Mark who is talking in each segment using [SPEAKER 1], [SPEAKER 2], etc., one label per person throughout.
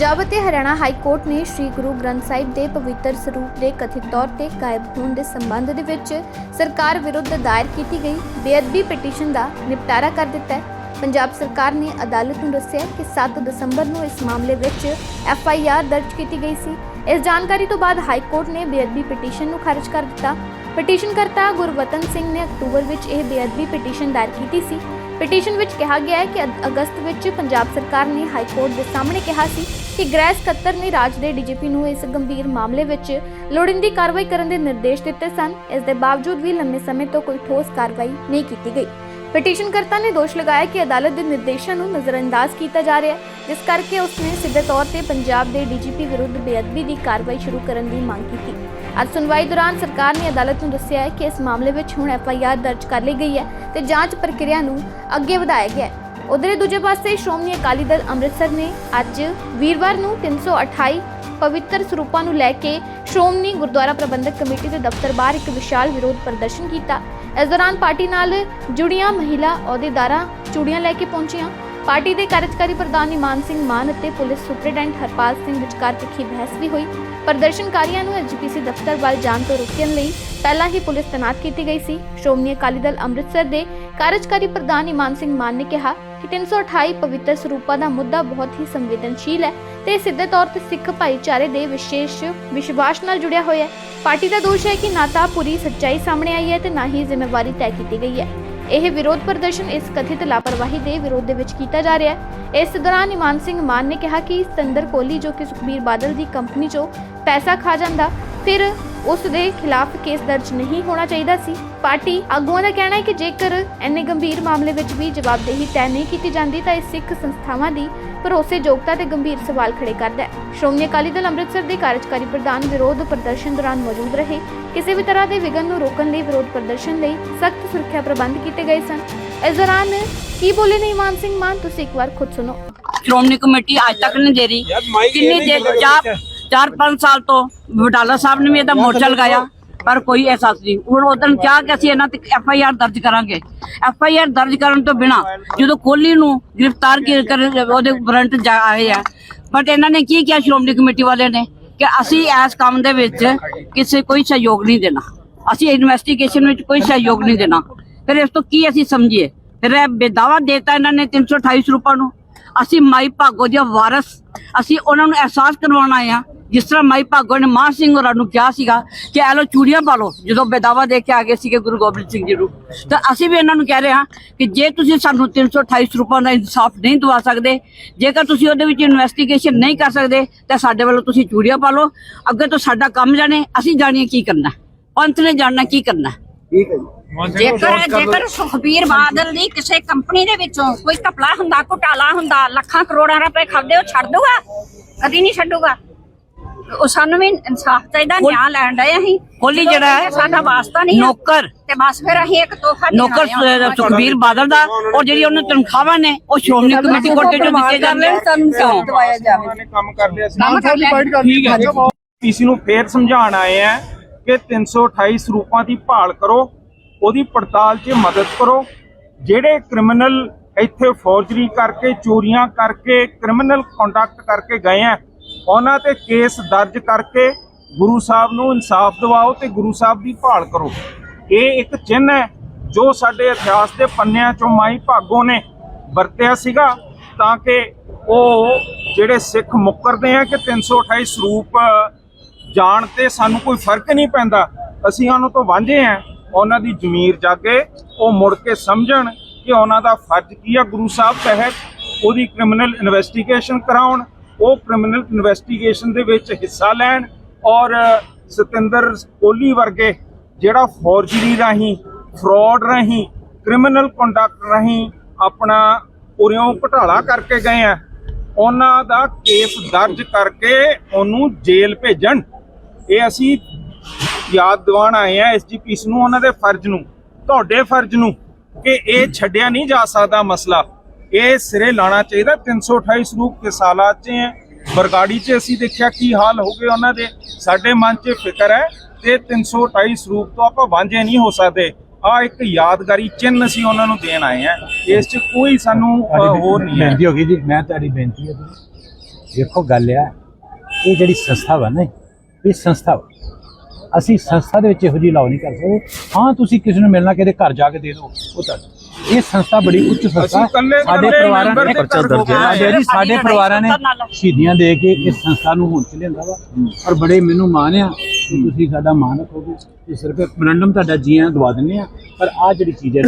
[SPEAKER 1] ਪੰਜਾਬ ਅਤੇ Haryana high court ਨੇ ਸ੍ਰੀ ਗੁਰੂ ਗ੍ਰੰਥ ਸਾਹਿਬ ਦੇ ਪਵਿੱਤਰ ਸਰੂਪ ਦੇ ਕਥਿਤ ਤੌਰ ਤੇ ਗਾਇਬ ਹੋਣ ਦੇ ਸੰਬੰਧ ਦੇ ਵਿੱਚ ਸਰਕਾਰ ਵਿਰੁੱਧ ਦਾਇਰ ਕੀਤੀ ਗਈ, ਬੇਅਦਬੀ ਪਟੀਸ਼ਨ ਦਾ ਨਿਪਟਾਰਾ ਕਰ ਦਿੱਤਾ ਹੈ। ਪੰਜਾਬ ਸਰਕਾਰ ਨੇ ਅਦਾਲਤ ਨੂੰ ਦੱਸਿਆ ਕਿ 7 ਦਸੰਬਰ ਨੂੰ ਇਸ ਮਾਮਲੇ ਵਿੱਚ ਐਫ ਆਈ ਆਰ ਦਰਜ ਕੀਤੀ ਗਈ ਸੀ। ਇਸ ਜਾਣਕਾਰੀ ਤੋਂ ਬਾਅਦ ਹਾਈ ਕੋਰਟ ਨੇ ਬੇਅਦਬੀ ਪਟੀਸ਼ਨ ਨੂੰ ਖਾਰਜ ਕਰ ਦਿੱਤਾ। ਪਟੀਸ਼ਨ ਕਰਤਾ ਗੁਰਵਤਨ ਸਿੰਘ ਨੇ ਅਕਤੂਬਰ ਵਿੱਚ ਇਹ ਬੇਅਦਬੀ ਪਟੀਸ਼ਨ ਦਾਇਰ ਕੀਤੀ ਸੀ। ਪਟੀਸ਼ਨ ਵਿੱਚ ਕਿਹਾ ਗਿਆ ਹੈ ਕਿ ਅਗਸਤ ਵਿੱਚ ਪੰਜਾਬ ਸਰਕਾਰ ਨੇ ਹਾਈ ਕੋਰਟ ਦੇ ਸਾਹਮਣੇ ਕਿਹਾ ਸੀ ਕਿ ਗ੍ਰਹਿ ਸਕੱਤਰ ਨੇ ਰਾਜ ਦੇ ਡੀਜੀਪੀ ਨੂੰ ਇਸ ਗੰਭੀਰ ਮਾਮਲੇ ਵਿੱਚ ਲੋੜੀਂਦੀ ਕਾਰਵਾਈ ਕਰਨ ਦੇ ਨਿਰਦੇਸ਼ ਦਿੱਤੇ ਸਨ। ਇਸ ਦੇ ਬਾਵਜੂਦ ਵੀ ਲੰਮੇ ਸਮੇਂ ਤੋਂ ਕੋਈ ਠੋਸ ਕਾਰਵਾਈ ਨਹੀਂ ਕੀਤੀ ਗਈ। ਪਟੀਸ਼ਨਕਰਤਾ ਨੇ ਦੋਸ਼ ਲਗਾਇਆ ਕਿ ਅਦਾਲਤ ਦੇ ਨਿਰਦੇਸ਼ਾਂ ਨੂੰ ਨਜ਼ਰਅੰਦਾਜ਼ ਕੀਤਾ ਜਾ ਰਿਹਾ ਹੈ, ਜਿਸ ਕਰਕੇ ਉਸਨੇ ਸਿੱਧੇ ਤੌਰ ਤੇ ਪੰਜਾਬ ਦੇ ਡੀਜੀਪੀ ਵਿਰੁੱਧ ਬੇਅਦਬੀ ਦੀ ਕਾਰਵਾਈ ਸ਼ੁਰੂ ਕਰਨ ਦੀ ਮੰਗ ਕੀਤੀ। ਅੱਜ ਸੁਣਵਾਈ ਦੌਰਾਨ ਸਰਕਾਰ ਨੇ ਅਦਾਲਤ ਨੂੰ ਦੱਸਿਆ ਹੈ ਕਿ ਇਸ ਮਾਮਲੇ ਵਿੱਚ ਹੁਣ ਐਫ ਦਰਜ ਕਰ ਲਈ ਗਈ ਹੈ ਤੇ ਜਾਂਚ ਪ੍ਰਕਿਰਿਆ ਨੂੰ ਅੱਗੇ ਵਧਾਇਆ ਗਿਆ ਹੈ। ਉਧਰੇ ਦੂਜੇ ਪਾਸੇ ਸ਼੍ਰੋਮਣੀ ਅਕਾਲੀ ਦਲ ਅੰਮ੍ਰਿਤਸਰ ਨੇ ਅੱਜ ਵੀਰਵਾਰ ਨੂੰ 328 ਪਵਿੱਤਰ ਸਰੂਪਾਂ ਨੂੰ ਲੈ ਕੇ ਸ਼੍ਰੋਮਣੀ ਗੁਰਦੁਆਰਾ ਪ੍ਰਬੰਧਕ ਕਮੇਟੀ ਦੇ ਦਫ਼ਤਰ ਬਾਹਰ ਇੱਕ ਵਿਸ਼ਾਲ ਵਿਰੋਧ ਪ੍ਰਦਰਸ਼ਨ ਕੀਤਾ। ਇਸ ਦੌਰਾਨ ਪਾਰਟੀ ਨਾਲ ਜੁੜੀਆਂ ਮਹਿਲਾ ਅਹੁਦੇਦਾਰਾਂ ਚੂੜੀਆਂ ਲੈ ਕੇ ਪਹੁੰਚੀਆਂ। ਪਾਰਟੀ ਦੇ ਕਾਰਜਕਾਰੀ ਪ੍ਰਧਾਨ ਇਮਾਨ ਸਿੰਘ ਮਾਨ ਅਤੇ ਪੁਲਿਸ ਸੁਪਰਡੈਂਟ ਹਰਪਾਲ ਸਿੰਘ ਵਿਚਕਾਰ ਤਿੱਖੀ ਬਹਿਸ ਵੀ ਹੋਈ। ਪ੍ਰਦਰਸ਼ਨਕਾਰੀਆਂ ਨੂੰ ਐਸਜੀਪੀਸੀ ਦਫ਼ਤਰ ਵੱਲ ਜਾਣ ਤੋਂ ਰੋਕਣ ਲਈ ਪਹਿਲਾਂ ਹੀ ਪੁਲਿਸ ਤੈਨਾਤ ਕੀਤੀ ਗਈ ਸੀ। ਸ਼੍ਰੋਮਣੀ ਅਕਾਲੀ ਦਲ ਅੰਮ੍ਰਿਤਸਰ ਦੇ ਕਾਰਜਕਾਰੀ ਪ੍ਰਧਾਨ ਇਮਾਨ ਸਿੰਘ ਮਾਨ ਨੇ ਕਿਹਾ ਕਿ 328 ਪਵਿੱਤਰ ਸਰੂਪਾਂ ਦਾ ਮੁੱਦਾ ਬਹੁਤ ਹੀ ਸੰਵੇਦਨਸ਼ੀਲ ਹੈ ਤੇ ਸਿੱਧੇ ਤੌਰ ਤੇ ਸਿੱਖ ਭਾਈਚਾਰੇ ਦੇ ਵਿਸ਼ੇਸ਼ ਵਿਸ਼ਵਾਸ ਨਾਲ ਜੁੜਿਆ ਹੋਇਆ ਹੈ। ਪਾਰਟੀ ਦਾ ਦੋਸ਼ ਹੈ ਕਿ ਨਾ ਤਾਂ ਪੂਰੀ ਸੱਚਾਈ ਸਾਹਮਣੇ ਆਈ ਹੈ ਤੇ ਨਾ ਹੀ ਜ਼ਿੰਮੇਵਾਰੀ ਤੈਅ ਕੀਤੀ ਗਈ ਹੈ। ਇਹ ਵਿਰੋਧ ਪ੍ਰਦਰਸ਼ਨ ਇਸ ਕਥਿਤ ਲਾਪਰਵਾਹੀ ਦੇ ਵਿਰੋਧ ਦੇ ਵਿੱਚ ਕੀਤਾ ਜਾ ਰਿਹਾ ਹੈ। ਇਸ ਦੌਰਾਨ ਇਮਾਨ ਸਿੰਘ ਮਾਨ ਨੇ ਕਿਹਾ ਕਿ ਸੰਦਰ ਕੋਹਲੀ ਜੋ ਕਿ ਸੁਖਬੀਰ ਬਾਦਲ ਦੀ ਕੰਪਨੀ 'ਚੋਂ ਪੈਸਾ ਖਾ ਜਾਂਦਾ, ਫਿਰ ਉਸ ਦੇ ਖਿਲਾਫ ਕੇਸ ਦਰਜ ਨਹੀਂ ਹੋਣਾ ਚਾਹੀਦਾ ਸੀ। ਪਾਰਟੀ ਆਗੂਆਂ ਦਾ ਕਹਿਣਾ ਹੈ ਕਿ ਜੇਕਰ ਐਨੇ ਗੰਭੀਰ ਮਾਮਲੇ ਵਿੱਚ ਵੀ ਜਵਾਬਦੇਹੀ ਤੈਅ ਨਹੀਂ ਕੀਤੀ ਜਾਂਦੀ ਤਾਂ ਇਹ ਸਿੱਖ ਸੰਸਥਾਵਾਂ ਦੀ ਭਰੋਸੇਯੋਗਤਾ ਤੇ ਗੰਭੀਰ ਸਵਾਲ ਖੜੇ ਕਰਦਾ ਹੈ। ਸ਼੍ਰੋਮਣੀ ਅਕਾਲੀ ਦਲ ਅੰਮ੍ਰਿਤਸਰ ਦੇ ਕਾਰਜਕਾਰੀ ਪ੍ਰਧਾਨ ਵਿਰੋਧ ਪ੍ਰਦਰਸ਼ਨ ਦੌਰਾਨ ਮੌਜੂਦ ਰਹੇ। ਕਿਸੇ ਵੀ ਤਰ੍ਹਾਂ ਦੇ ਵਿਗਨ ਨੂੰ ਰੋਕਣ ਲਈ ਵਿਰੋਧ ਪ੍ਰਦਰਸ਼ਨ ਲਈ ਸਖਤ ਸੁਰੱਖਿਆ ਪ੍ਰਬੰਧ ਕੀਤੇ ਗਏ ਸਨ। ਇਸ ਦੌਰਾਨ ਕੀ ਬੋਲੇ ਨੇ ਇਮਾਨ ਸਿੰਘ ਮਾਨ? ਤੁਸੀਂ ਇੱਕ ਵਾਰ ਖੁਦ ਸੁਣੋ।
[SPEAKER 2] ਸ਼੍ਰੋਮਣੀ ਕਮੇਟੀ ਅੱਜ ਤੱਕ ਨਹੀਂ ਦੇ ਰਹੀ ਕਿੰਨੀ ਦੇਰ ਚਾਹ 4-5 ਸਾਲ ਤੋਂ ਵਡਾਲਾ ਸਾਹਿਬ ਨੇ ਵੀ ਇਹਦਾ ਮੋਰਚਾ ਲਗਾਇਆ ਪਰ ਕੋਈ ਅਹਿਸਾਸ ਨਹੀਂ। ਹੁਣ ਉਦੋਂ ਕਿਹਾ ਕਿ ਅਸੀਂ ਇਹਨਾਂ ਤੇ ਐਫ ਆਈ ਆਰ ਦਰਜ ਕਰਾਂਗੇ। ਐਫ ਆਈ ਆਰ ਦਰਜ ਕਰਨ ਤੋਂ ਬਿਨਾ ਜਦੋਂ ਕੋਹਲੀ ਨੂੰ ਗ੍ਰਿਫਤਾਰ ਕਰ ਉਹਦੇ ਵਾਰੰਟ ਆਏ ਆ। ਬਟ ਇਹਨਾਂ ਨੇ ਕੀ ਕਿਹਾ ਸ਼੍ਰੋਮਣੀ ਕਮੇਟੀ ਵਾਲੇ ਨੇ? ਕਿ ਅਸੀਂ ਇਸ ਕੰਮ ਦੇ ਵਿੱਚ ਕਿਸੇ ਕੋਈ ਸਹਿਯੋਗ ਨਹੀਂ ਦੇਣਾ। ਅਸੀਂ ਇਨਵੈਸਟੀਗੇਸ਼ਨ ਵਿੱਚ ਕੋਈ ਸਹਿਯੋਗ ਨਹੀਂ ਦੇਣਾ। ਫਿਰ ਇਸ ਤੋਂ ਕੀ ਅਸੀਂ ਸਮਝੀਏ? ਫਿਰ ਇਹ ਬੇਦਾਵਾ ਦੇਤਾ ਇਹਨਾਂ ਨੇ 328 ਰੁਪਏ ਨੂੰ। ਅਸੀਂ ਮਾਈ ਭਾਗੋ ਦੇ ਵਾਰਸ ਅਸੀਂ ਉਹਨਾਂ ਨੂੰ ਅਹਿਸਾਸ ਕਰਵਾਉਣਾ ਆ ਜਿਸ ਤਰ੍ਹਾਂ ਮਾਈ ਭਾਗੋ ਨੇ ਮਾਨ ਸਿੰਘ ਹੋਰਾਂ ਨੂੰ ਕਿਹਾ ਸੀਗਾ ਕਿ ਐ ਲੋ ਚੂੜੀਆਂ ਪਾ ਲਓ ਜਦੋਂ ਬੇਦਾਵਾ ਦੇ ਕੇ ਆ ਗਏ ਸੀਗੇ ਗੁਰੂ ਗੋਬਿੰਦ ਸਿੰਘ ਜੀ ਨੂੰ। ਤਾਂ ਅਸੀਂ ਵੀ ਇਹਨਾਂ ਨੂੰ ਕਹਿ ਰਹੇ ਹਾਂ ਕਿ ਜੇ ਤੁਸੀਂ ਸਾਨੂੰ 328 ਰੁਪਏ ਦਾ ਇਨਸਾਫ ਨਹੀਂ ਦਵਾ ਸਕਦੇ ਜੇਕਰ ਤੁਸੀਂ ਉਹਦੇ ਵਿੱਚ ਇਨਵੈਸਟੀਗੇਸ਼ਨ ਨਹੀਂ ਕਰ ਸਕਦੇ ਤਾਂ ਸਾਡੇ ਵੱਲੋਂ ਤੁਸੀਂ ਚੂੜੀਆਂ ਪਾ ਲਓ। ਅੱਗੇ ਤੋਂ ਸਾਡਾ ਕੰਮ ਜਾਣੇ ਅਸੀਂ ਜਾਣੀਏ ਕੀ ਕਰਨਾ। ਪੰਥ ਨੇ ਜਾਣਨਾ ਕੀ ਕਰਨਾ।
[SPEAKER 3] ਜੇਕਰ ਜੇਕਰ ਸੁਖਬੀਰ ਬਾਦਲ ਦੀ ਕਿਸੇ ਕੰਪਨੀ ਦੇ ਵਿੱਚੋਂ ਕੋਈ ਘਪਲਾ ਹੁੰਦਾ ਘੁਟਾਲਾ ਹੁੰਦਾ ਲੱਖਾਂ ਕਰੋੜਾਂ ਰੁਪਏ ਖਾਦੇ ਉਹ ਛੱਡ ਦੂਗਾ ਕਦੀ ਨਹੀਂ ਛੱਡੂਗਾ? ਉਹ ਸਾਨੂੰ ਵੀ ਇਨਸਾਫ ਚਾਹੀਦਾ ਨਿਆਂ ਲੈਣ ਡਏ ਅਸੀਂ।
[SPEAKER 2] ਕੋਹਲੀ ਜਿਹੜਾ ਹੈ,
[SPEAKER 3] ਸਾਡਾ ਵਾਸਤਾ ਨਹੀਂ ਹੈ।
[SPEAKER 2] ਨੌਕਰ।
[SPEAKER 3] ਤੇ ਬਸ ਫਿਰ ਅਸੀਂ ਇੱਕ ਤੋਹਫਾ
[SPEAKER 2] ਨੌਕਰ ਸ- ਸੁਖਬੀਰ ਬਾਦਲ ਦਾ ਔਰ ਜਿਹੜੀ ਉਹਨੂੰ ਤਨਖਾਹਾਂ ਨੇ ਉਹ ਸ਼੍ਰੋਮਣੀ ਕਮੇਟੀ ਕੋਟੇ ਚੋਂ ਦਿੱਤੇ ਜਾਂਦੇ ਕਿਉਂ
[SPEAKER 3] ਦਵਾਇਆ ਜਾਵੇ।
[SPEAKER 4] ਉਹਨਾਂ ਨੇ ਕੰਮ ਕਰ ਲਿਆ ਸੀ।
[SPEAKER 3] ਕੰਮ ਕਰ ਲਿਆ।
[SPEAKER 4] ਠੀਕ ਹੈ। ਪੀਸੀ ਨੂੰ ਫੇਰ ਸਮਝਾਉਣ ਆਏ ਆ ਕਿ 328 ਸਰੂਪਾਂ ਦੀ ਭਾਲ ਕਰੋ ਉਹਦੀ ਪੜਤਾਲ 'ਚ ਮਦਦ ਕਰੋ। ਜਿਹੜੇ ਕ੍ਰਿਮੀਨਲ ਇੱਥੇ ਫੌਜਰੀ ਕਰਕੇ ਚੋਰੀਆਂ ਕਰਕੇ ਕ੍ਰਿਮੀਨਲ ਕੰਡਕਟ ਕਰਕੇ ਗਏ ਆ ਉਹਨਾਂ ਤੇ ਕੇਸ ਦਰਜ ਕਰਕੇ ਗੁਰੂ ਸਾਹਿਬ ਨੂੰ ਇਨਸਾਫ ਦਿਵਾਓ ਤੇ ਗੁਰੂ ਸਾਹਿਬ ਦੀ ਭਾਲ ਕਰੋ। ਇਹ ਇੱਕ ਚਿੰਨ੍ਹ ਹੈ ਜੋ ਸਾਡੇ ਇਤਿਹਾਸ ਦੇ ਪੰਨਿਆਂ ਚੋਂ ਮਾਈ ਭਾਗੋ ਨੇ ਵਰਤਿਆ ਸੀਗਾ ਤਾਂ ਕਿ ਉਹ ਜਿਹੜੇ ਸਿੱਖ ਮੁਕਰਦੇ ਆ ਕਿ 328 ਸਰੂਪ ਜਾਣ ਤੇ ਸਾਨੂੰ ਕੋਈ ਫ਼ਰਕ ਨਹੀਂ ਪੈਂਦਾ। ਅਸੀਂ ਉਹਨਾਂ ਤੋਂ ਵਾਂਝੇ ਆ। ਉਹਨਾਂ ਦੀ ਜ਼ਮੀਰ ਜਾਗੇ, ਉਹ ਮੁੜ ਕੇ ਸਮਝਣ ਕਿ ਉਹਨਾਂ ਦਾ ਫਰਜ਼ ਕੀ ਆ ਗੁਰੂ ਸਾਹਿਬ ਤਹਿਤ ਉਹਦੀ ਕ੍ਰਿਮੀਨਲ ਇਨਵੈਸਟੀਗੇਸ਼ਨ ਕਰਾਉਣ ਉਹ ਕ੍ਰਿਮੀਨਲ ਇਨਵੈਸਟੀਗੇਸ਼ਨ ਦੇ ਵਿੱਚ ਹਿੱਸਾ ਲੈਣ ਔਰ ਸਤਿੰਦਰ ਕੋਹਲੀ ਵਰਗੇ ਜਿਹੜਾ ਫੌਰਜਰੀ ਰਾਹੀਂ ਫਰਾਡ ਰਾਹੀਂ ਕ੍ਰਿਮੀਨਲ ਕੰਡਕਟ ਰਾਹੀਂ ਆਪਣਾ ਉਰਿਓਂ ਘਟਾਲਾ ਕਰਕੇ ਗਏ ਆ, ਉਹਨਾਂ ਦਾ ਕੇਸ ਦਰਜ ਕਰਕੇ ਉਹਨੂੰ ਜੇਲ੍ਹ ਭੇਜਣ। ਇਹ ਅਸੀਂ ਯਾਦ ਦਿਵਾਉਣ ਆਏ ਆ ਐਸਜੀਪੀਸ ਨੂੰ, ਉਹਨਾਂ ਦੇ ਫਰਜ਼ ਨੂੰ, ਤੁਹਾਡੇ ਫਰਜ਼ ਨੂੰ ਕਿ ਇਹ ਛੱਡਿਆ ਨਹੀਂ ਜਾ ਸਕਦਾ ਮਸਲਾ। ਇਹ ਸਿਰੇ ਲਾਣਾ ਚਾਹੀਦਾ। 328 ਸਰੂਪ ਕਿਸਾਲਾ ਚ ਹੈ। ਬਰਗਾੜੀ ਚ ਅਸੀਂ ਦੇਖਿਆ ਕੀ ਹਾਲ ਹੋ ਗਏ ਉਹਨਾਂ ਦੇ। ਸਾਡੇ ਮਨ 'ਚ ਫਿਕਰ ਹੈ ਤੇ 328 ਸਰੂਪ ਤੋਂ ਆਪਾਂ ਵਾਂਝੇ ਨਹੀਂ ਹੋ ਸਕਦੇ। ਆ ਇੱਕ ਯਾਦਗਾਰੀ ਚਿੰਨ੍ਹ ਅਸੀਂ ਉਹਨਾਂ ਨੂੰ ਦੇਣ ਆਏ ਆ ਇਸ 'ਚ ਕੋਈ ਸਾਨੂੰ ਹੋਰ ਨਹੀਂ ਹੈ।
[SPEAKER 5] ਬੇਨਤੀ ਹੋ ਗਈ ਜੀ। ਮੈਂ ਤੁਹਾਡੀ ਬੇਨਤੀ ਹੈ ਦੇਖੋ ਗੱਲ ਆ ਇਹ ਜਿਹੜੀ ਸੰਸਥਾ ਵਾ ਨਾ ਇਹ ਸੰਸਥਾ ਵਾ। ਅਸੀਂ ਸੰਸਥਾ ਦੇ ਵਿੱਚ ਇਹੋ ਜਿਹੀ ਲਾਓ ਨਹੀਂ ਕਰ ਸਕਦੇ। ਹਾਂ ਤੁਸੀਂ ਕਿਸੇ ਨੂੰ ਮਿਲਣਾ ਕਿਤੇ ਘਰ ਜਾ ਕੇ ਦੇ ਦਿਓ ਉਹ ਤਾਂ ਇਹ ਸੰਸਥਾ ਬੜੀ ਉੱਚ ਸੰਸਥਾ ਸਾਡੇ ਪਰਿਵਾਰਾਂ ਨੇ
[SPEAKER 4] ਪਰਚਾ ਦਰਜ ਹੈ।
[SPEAKER 5] ਜਿਹੜੀ ਸਾਡੇ ਪਰਿਵਾਰਾਂ ਨੇ ਸ਼ਹੀਦੀਆਂ ਦੇ ਕੇ ਇਸ ਸੰਸਥਾ ਨੂੰ ਹੁਣ ਚ ਲਿਆਂਦਾ ਵਾ। ਔਰ ਬੜੇ ਮੈਨੂੰ ਮਾਣ ਆ ਕਿ ਤੁਸੀਂ ਸਾਡਾ ਮਾਣ ਰੱਖੋਗੇ। ਤੇ ਸਿਰਫ ਮੈਮੋਰੰਡਮ ਤੁਹਾਡਾ ਜੀਆਂ ਦਵਾ ਦਿੰਦੇ ਆ। ਪਰ ਆ ਜਿਹੜੀ ਚੀਜ਼ ਹੈ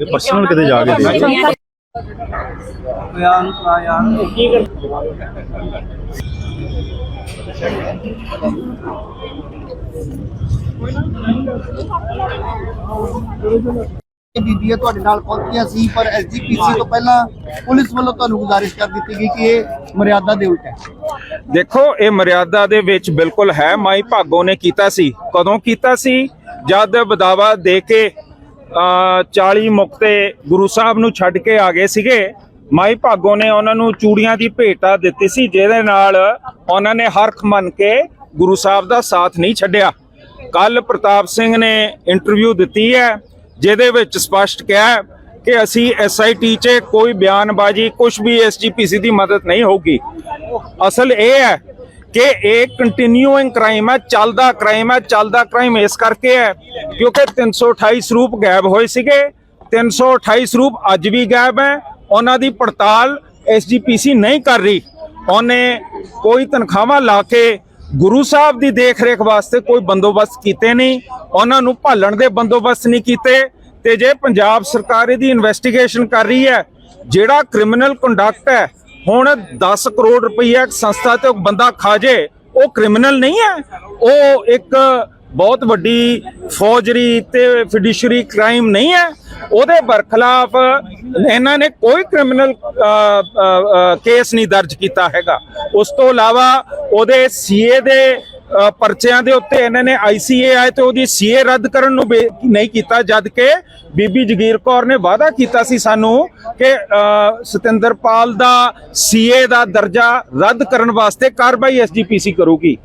[SPEAKER 5] ਇਹ
[SPEAKER 6] ਪਰਸਨਲ ਕਿਤੇ ਜਾ ਕੇ
[SPEAKER 7] ਇਹ ਬੀਬੀਆਂ ਤੁਹਾਡੇ ਨਾਲ ਪਹੁੰਚੀਆਂ ਸੀ ਪਰ ਐਸਜੀਪੀਸੀ ਤੋਂ ਪਹਿਲਾਂ ਪੁਲਿਸ ਵੱਲੋਂ ਤੁਹਾਨੂੰ ਗੁਜ਼ਾਰਿਸ਼ ਕਰ ਦਿੱਤੀ ਗਈ ਕਿ ਇਹ ਮਰਿਆਦਾ ਦੇ ਉਲਟ ਹੈ।
[SPEAKER 4] ਦੇਖੋ ਇਹ ਮਰਿਆਦਾ ਦੇ ਵਿੱਚ ਬਿਲਕੁਲ ਹੈ ਮਾਈ ਭਾਗੋ ਨੇ ਕੀਤਾ ਸੀ। ਕਦੋਂ ਕੀਤਾ ਸੀ? ਜਦ ਬਦਾਵਾ ਦੇ ਕੇ ਅ, 40 ਮੁਕਤੇ ਗੁਰੂ ਸਾਹਿਬ ਨੂੰ ਛੱਡ ਕੇ ਆ ਗਏ ਸੀਗੇ ਮਾਈ ਭਾਗੋ ਨੇ ਉਹਨਾਂ ਨੂੰ ਚੂੜੀਆਂ ਦੀ ਭੇਟਾ ਦਿੱਤੀ ਸੀ ਜਿਹਦੇ ਨਾਲ ਉਹਨਾਂ ਨੇ ਹਰਖ ਮੰਨ ਕੇ ਗੁਰੂ ਸਾਹਿਬ ਦਾ ਸਾਥ ਨਹੀਂ ਛੱਡਿਆ। ਕੱਲ ਪ੍ਰਤਾਪ ਸਿੰਘ ਨੇ ਇੰਟਰਵਿਊ ਦਿੱਤੀ ਹੈ ਜਿਹਦੇ ਵਿੱਚ ਸਪਸ਼ਟ ਕਿਹਾ ਕਿ ਅਸੀਂ ਐਸਆਈਟੀ 'ਚ ਕੋਈ ਬਿਆਨਬਾਜ਼ੀ ਕੁਝ ਵੀ ਐਸਜੀਪੀਸੀ ਦੀ ਮਦਦ ਨਹੀਂ ਹੋਊਗੀ। ਅਸਲ ਇਹ ਹੈ ਕਿ ਇਹ ਕੰਟੀਨਿਊਇੰਗ ਕ੍ਰਾਈਮ ਹੈ, ਚੱਲਦਾ ਕ੍ਰਾਈਮ ਹੈ, ਚੱਲਦਾ ਕ੍ਰਾਈਮ ਇਸ ਕਰਕੇ ਹੈ ਕਿਉਂਕਿ 328 ਸਰੂਪ ਗਾਇਬ ਹੋਏ ਸੀਗੇ। 328 ਸਰੂਪ ਅੱਜ ਵੀ ਗਾਇਬ ਹੈ। ਉਹਨਾਂ ਦੀ ਪੜਤਾਲ ਐਸਜੀਪੀਸੀ ਨਹੀਂ ਕਰ ਰਹੀ। ਉਹਨੇ ਕੋਈ ਤਨਖਾਹਾਂ ਲਾ ਕੇ ਗੁਰੂ ਸਾਹਿਬ ਦੀ ਦੇਖ ਰੇਖ ਵਾਸਤੇ ਕੋਈ ਬੰਦੋਬਸਤ ਕੀਤੇ ਨਹੀਂ, ਉਹਨਾਂ ਨੂੰ ਭਾਲਣ ਦੇ ਬੰਦੋਬਸਤ ਨਹੀਂ ਕੀਤੇ ਤੇ ਜੇ ਪੰਜਾਬ ਸਰਕਾਰ ਇਹਦੀ ਇਨਵੈਸਟੀਗੇਸ਼ਨ ਕਰ ਰਹੀ ਹੈ, ਜਿਹੜਾ ਕ੍ਰਿਮੀਨਲ ਕੰਡਕਟ ਹੈ, ਹੁਣ 10 ਕਰੋੜ ਰੁਪਈਆ ਇੱਕ ਸੰਸਥਾ ਤੇ ਉਹ ਬੰਦਾ ਖਾ ਜੇ, ਉਹ ਕ੍ਰਿਮੀਨਲ ਨਹੀਂ ਹੈ, ਉਹ ਇੱਕ ਬਹੁਤ ਵੱਡੀ ਫੌਜਰੀ ਤੇ ਫਿਡਿਸ਼ਰੀ ਕ੍ਰਾਈਮ ਨਹੀਂ ਹੈ। ਉਹਦੇ ਬਰਖਲਾਫ ਇਹਨਾਂ ਨੇ ਕੋਈ ਕ੍ਰਿਮੀਨਲ ਕੇਸ ਨਹੀਂ ਦਰਜ ਕੀਤਾ ਹੈਗਾ। ਉਸ ਤੋਂ ਇਲਾਵਾ ਉਹਦੇ ਸੀਏ ਦੇ ਪਰਚਿਆਂ ਦੇ ਉੱਤੇ ਇਹਨਾਂ ਨੇ ਆਈਸੀਏ ਆਏ ਤੇ ਉਹਦੀ ਸੀਏ ਰੱਦ ਕਰਨ ਨੂੰ ਬੇ- ਨਹੀਂ ਕੀਤਾ ਜਦ ਕਿ ਬੀਬੀ ਜਗੀਰ ਕੌਰ ਨੇ ਵਾਅਦਾ ਕੀਤਾ ਸੀ ਸਾਨੂੰ ਕਿ ਅ, ਸਤਿੰਦਰਪਾਲ ਦਾ ਸੀਏ ਦਾ ਦਰਜਾ ਰੱਦ ਕਰਨ ਵਾਸਤੇ ਕਾਰਵਾਈ ਐਸਜੀਪੀਸੀ ਕਰੂਗੀ।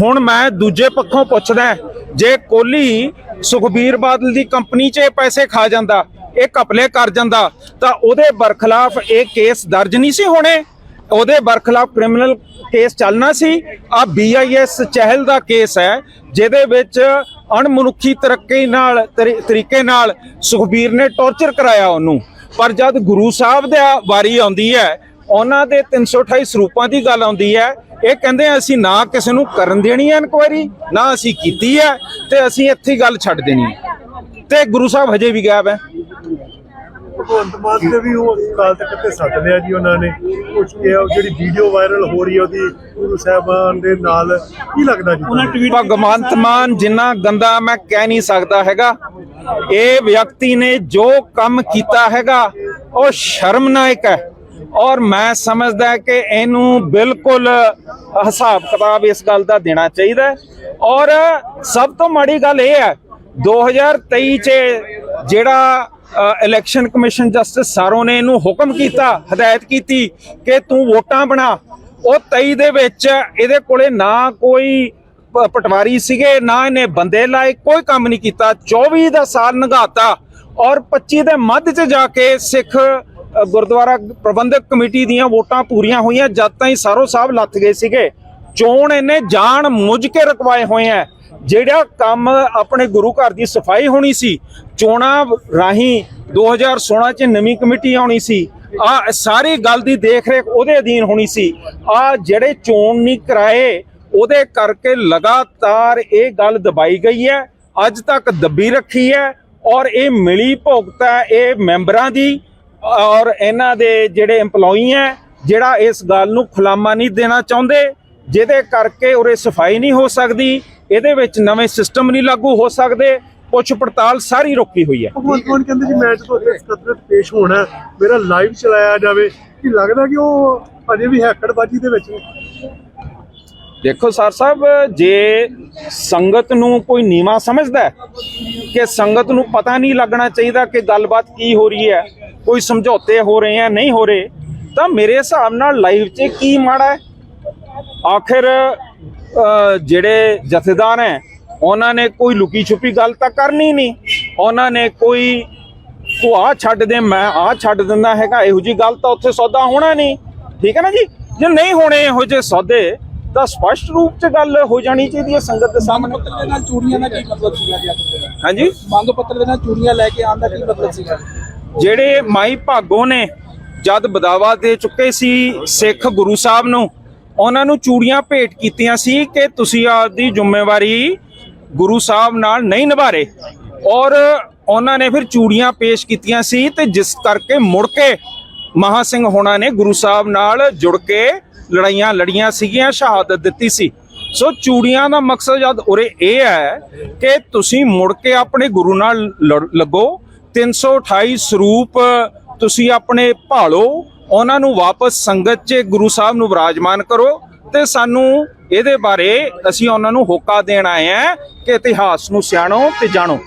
[SPEAKER 4] ਹੁਣ ਮੈਂ ਦੂਜੇ ਪੱਖੋਂ ਪੁੱਛਦਾ ਜੇ ਕੋਲੀ ਸੁਖਬੀਰ ਬਾਦਲ ਦੀ ਕੰਪਨੀ 'ਚ ਇਹ ਪੈਸੇ ਖਾ ਜਾਂਦਾ ਇਹ ਘਪਲੇ ਕਰ ਜਾਂਦਾ ਤਾਂ ਉਹਦੇ ਬਰਖਲਾਫ ਇਹ ਕੇਸ ਦਰਜ ਨਹੀਂ ਸੀ ਹੋਣੇ? ਉਹਦੇ ਬਰਖਲਾਫ ਕ੍ਰਿਮੀਨਲ ਕੇਸ ਚੱਲਣਾ ਸੀ। ਆ ਬੀਆਈਐਸ ਚਹਿਲ ਦਾ ਕੇਸ ਹੈ, ਜਿਹਦੇ ਵਿੱਚ ਅਣਮਨੁੱਖੀ ਤਰੱਕੀ ਨਾਲ, ਤਰੀ- ਤਰੀਕੇ ਨਾਲ ਸੁਖਬੀਰ ਨੇ ਟੌਰਚਰ ਕਰਾਇਆ ਉਹਨੂੰ। ਪਰ ਜਦ ਗੁਰੂ ਸਾਹਿਬ ਦਾ ਵਾਰੀ ਆਉਂਦੀ ਹੈ, ਉਹਨਾਂ ਦੇ 328 ਸਰੂਪਾਂ ਦੀ ਗੱਲ ਆਉਂਦੀ ਹੈ, ਇਹ ਕਹਿੰਦੇ ਅਸੀਂ ਨਾ ਕਿਸੇ ਨੂੰ ਕਰਨ ਦੇਣੀ ਹੈ ਇਨਕੁਆਇਰੀ ਨਾ ਅਸੀਂ ਕੀਤੀ ਹੈ, ਤੇ ਅਸੀਂ ਇੱਥੇ ਗੱਲ ਛੱਡ ਦੇਣੀ ਹੈ। ਤੇ ਗੁਰੂ ਸਾਹਿਬ ਹਜੇ ਵੀ ਗਾਇਬ ਹੈ।
[SPEAKER 6] ਭਗਵੰਤ ਮਾਨ ਦੇ ਵੀ ਉਹ ਹਸਪਤਾਲ ਤੱਕ ਤੇ ਸੱਦ ਲਿਆ ਜੀ ਉਹਨਾਂ ਨੇ ਕੁਝ ਕਿਹਾ ਉਹ ਜਿਹੜੀ ਵੀਡੀਓ ਵਾਇਰਲ ਹੋ ਰਹੀ ਹੈ ਉਹਦੀ ਗੁਰੂ ਸਾਹਿਬਾਨ ਦੇ ਨਾਲ ਕੀ ਲੱਗਦਾ ਜੀ?
[SPEAKER 4] ਭਗਵੰਤ ਮਾਨ ਜਿੰਨਾ ਗੰਦਾ ਮੈਂ ਕਹਿ ਨਹੀਂ ਸਕਦਾ ਹੈਗਾ ਇਹ ਵਿਅਕਤੀ ਨੇ ਜੋ ਕੰਮ ਕੀਤਾ ਹੈਗਾ ਉਹ ਸ਼ਰਮਨਾਇਕ ਹੈ ਔਰ ਮੈਂ ਸਮਝਦਾ ਕਿ ਇਹਨੂੰ ਬਿਲਕੁਲ ਹਿਸਾਬ ਕਿਤਾਬ ਇਸ ਗੱਲ ਦਾ ਦੇਣਾ ਚਾਹੀਦਾ। ਔਰ ਸਭ ਤੋਂ ਮਾੜੀ ਗੱਲ ਇਹ ਹੈ 2023 ਚ ਜਿਹੜਾ ਇਲੈਕਸ਼ਨ ਕਮਿਸ਼ਨ ਜਸਟਿਸ ਸਾਰੋ ਨੇ ਇਹਨੂੰ ਹੁਕਮ ਕੀਤਾ, ਹਦਾਇਤ ਕੀਤੀ ਕਿ ਤੂੰ ਵੋਟਾਂ ਬਣਾ। ਉਹ 23 ਦੇ ਵਿੱਚ ਇਹਦੇ ਕੋਲੇ ਨਾ ਕੋਈ ਪਟਵਾਰੀ ਸੀਗੇ, ਨਾ ਇਹਨੇ ਬੰਦੇ ਲਾਏ, ਕੋਈ ਕੰਮ ਨਹੀਂ ਕੀਤਾ। 24 ਦਾ ਸਾਲ ਨਗਾਤਾ ਔਰ 25 ਦੇ ਮੱਧ 'ਚ ਜਾ ਕੇ ਸਿੱਖ ਗੁਰਦੁਆਰਾ ਪ੍ਰਬੰਧਕ ਕਮੇਟੀ ਦੀਆਂ ਵੋਟਾਂ ਪੂਰੀਆਂ ਹੋਈਆਂ, ਜਦ ਤਾਈਂ ਸਾਰੋ ਸਾਹਿਬ ਲੱਥ ਗਏ ਸੀਗੇ। ਚੋਣ ਇਹਨੇ ਜਾਣ ਮੁੱਝ ਕੇ ਰਕਵਾਏ ਹੋਏ ਆ ਜਿਹੜਾ ਕੰਮ ਆਪਣੇ ਗੁਰੂ ਘਰ ਦੀ ਸਫ਼ਾਈ ਹੋਣੀ ਸੀ, ਚੋਣਾਂ ਰਾਹੀਂ 2016 ਚ ਨਵੀਂ ਕਮੇਟੀ ਆਉਣੀ ਸੀ, ਆ ਸਾਰੀ ਗੱਲ ਦੀ ਦੇਖ ਰੇਖ ਉਹਦੇ ਅਧੀਨ ਹੋਣੀ ਸੀ। ਆ ਜਿਹੜੇ ਚੋਣ ਨਹੀਂ ਕਰਾਏ, ਉਹਦੇ ਕਰਕੇ ਲਗਾਤਾਰ ਇਹ ਗੱਲ ਦਬਾਈ ਗਈ ਹੈ, ਅੱਜ ਤੱਕ ਦੱਬੀ ਰੱਖੀ ਹੈ ਔਰ ਇਹ ਮਿਲੀ ਭੁਗਤ ਹੈ ਇਹ ਮੈਂਬਰਾਂ ਦੀ ਔਰ ਇਹਨਾਂ ਦੇ ਜਿਹੜੇ EMPLOYEE ਹੈ, ਜਿਹੜਾ ਇਸ ਗੱਲ ਨੂੰ ਖੁਲਾਮਾ ਨਹੀਂ ਦੇਣਾ ਚਾਹੁੰਦੇ, ਜਿਹਦੇ ਕਰਕੇ ਉਰੇ ਸਫ਼ਾਈ ਨਹੀਂ ਹੋ ਸਕਦੀ ਇਹਦੇ ਵਿੱਚ ਨਵੇਂ ਸਿਸਟਮ ਨਹੀਂ ਲਾਗੂ ਹੋ ਸਕਦੇ। ਪੁੱਛ ਪੜਤਾਲ ਸਾਰੀ ਰੁਕੀ ਹੋਈ ਹੈ।
[SPEAKER 6] ਭਗਵੰਤ ਮਾਨ ਕਹਿੰਦੇ ਜੀ ਮੈਂ ਜਦੋਂ ਇਸ ਕਦਰ ਪੇਸ਼ ਹੋਣਾ ਮੇਰਾ ਲਾਈਵ ਚਲਾਇਆ ਜਾਵੇ। ਕੀ ਲੱਗਦਾ ਕਿ ਉਹ ਅਜੇ ਵੀ ਹੈਕੜਬਾਜੀ ਦੇ ਵਿੱਚ?
[SPEAKER 4] ਦੇਖੋ ਸਰ ਸਾਹਿਬ ਜੇ ਸੰਗਤ ਨੂੰ ਕੋਈ ਨੀਵਾ ਸਮਝਦਾ ਕਿ ਸੰਗਤ ਨੂੰ ਪਤਾ ਨਹੀਂ ਲੱਗਣਾ ਚਾਹੀਦਾ ਕਿ ਗੱਲਬਾਤ ਕੀ ਹੋ ਰਹੀ ਹੈ ਕੋਈ ਸਮਝੌਤੇ ਹੋ ਰਹੇ ਆ ਨਹੀਂ ਹੋ ਰਹੇ ਤਾਂ ਮੇਰੇ ਹਿਸਾਬ ਨਾਲ ਲਾਈਵ 'ਚ ਕੀ ਮਾੜਾ ਹੈ? ਆਖਿਰ ਜਿਹੜੇ ਜਥੇਦਾਰ ਹੈ ਉਹਨਾਂ ਨੇ ਕੋਈ ਲੁਕੀ ਛੁਪੀ ਗੱਲ ਤਾਂ ਕਰਨੀ ਨਹੀਂ। ਉਹਨਾਂ ਨੇ ਕੋਈ ਤੂੰ ਆ ਛੱਡ ਦੇ ਮੈਂ ਆ ਛੱਡ ਦਿੰਦਾ ਹੈਗਾ ਇਹੋ ਜੀ ਗੱਲ ਤਾਂ ਉੱਥੇ ਸੌਦਾ ਹੋਣਾ ਨਹੀਂ। ਠੀਕ ਹੈ ਨਾ ਜੀ? ਜੇ ਨਹੀਂ ਹੋਣੇ ਇਹੋ ਜਿਹੇ ਸੌਦੇ ਤਾਂ ਸਪਸ਼ਟ ਰੂਪ 'ਚ ਗੱਲ ਹੋ ਜਾਣੀ ਚਾਹੀਦੀ ਹੈ ਸੰਗਤ ਦੇ ਸਾਹਮਣੇ।
[SPEAKER 8] ਪੱਤਰ ਦੇ ਨਾਲ ਚੂੜੀਆਂ ਦਾ ਕੀ ਮਤਲਬ ਸੀਗਾ ਜੀ
[SPEAKER 4] ਹਾਂਜੀ?
[SPEAKER 8] ਮੰਗ ਪੱਤਰ ਦੇ ਨਾਲ ਚੂੜੀਆਂ ਲੈ ਕੇ ਆਉਣ ਦਾ ਕੀ ਮਤਲਬ ਸੀਗਾ?
[SPEAKER 4] ਜਿਹੜੇ ਮਾਈ ਭਾਗੋ ਨੇ ਜਦ ਬਦਾਵਾ ਦੇ ਚੁੱਕੇ ਸੀ ਸਿੱਖ ਗੁਰੂ ਸਾਹਿਬ ਨੂੰ ਉਹਨਾਂ ਨੂੰ ਚੂੜੀਆਂ ਭੇਟ ਕੀਤੀਆਂ ਸੀ ਕਿ ਤੁਸੀਂ ਆਪਦੀ ਜ਼ਿੰਮੇਵਾਰੀ ਗੁਰੂ ਸਾਹਿਬ ਨਾਲ ਨਹੀਂ ਨਿਭਾਰੇ। ਔਰ ਉਹਨਾਂ ਨੇ ਫਿਰ ਚੂੜੀਆਂ ਪੇਸ਼ ਕੀਤੀਆਂ ਸੀ ਤੇ ਜਿਸ ਕਰਕੇ ਮੁੜ ਕੇ ਮਹਾ ਸਿੰਘ ਹੋਣਾ ਨੇ ਗੁਰੂ ਸਾਹਿਬ ਨਾਲ ਜੁੜ ਕੇ ਲੜਾਈਆਂ ਲੜੀਆਂ ਸੀਗੀਆਂ, ਸ਼ਹਾਦਤ ਦਿੱਤੀ ਸੀ। ਸੋ ਚੂੜੀਆਂ ਦਾ ਮਕਸਦ ਜਦ ਉਰੇ ਇਹ ਹੈ ਕਿ ਤੁਸੀਂ ਮੁੜ ਕੇ ਆਪਣੇ ਗੁਰੂ ਨਾਲ ਲੜ- ਲੱਗੋ 328 ਸਰੂਪ ਤੁਸੀਂ ਆਪਣੇ ਭਾਲੋ ਉਹਨਾਂ ਨੂੰ ਵਾਪਸ ਸੰਗਤ 'ਚ ਗੁਰੂ ਸਾਹਿਬ ਨੂੰ ਵਿਰਾਜਮਾਨ ਕਰੋ ਤੇ ਸਾਨੂੰ ਇਹਦੇ ਬਾਰੇ ਅਸੀਂ ਉਹਨਾਂ ਨੂੰ ਹੋਕਾ ਦੇਣ ਆਏ ਆ ਕਿ ਇਤਿਹਾਸ ਨੂੰ ਸਿਆਣੋ ਤੇ ਜਾਣੋ।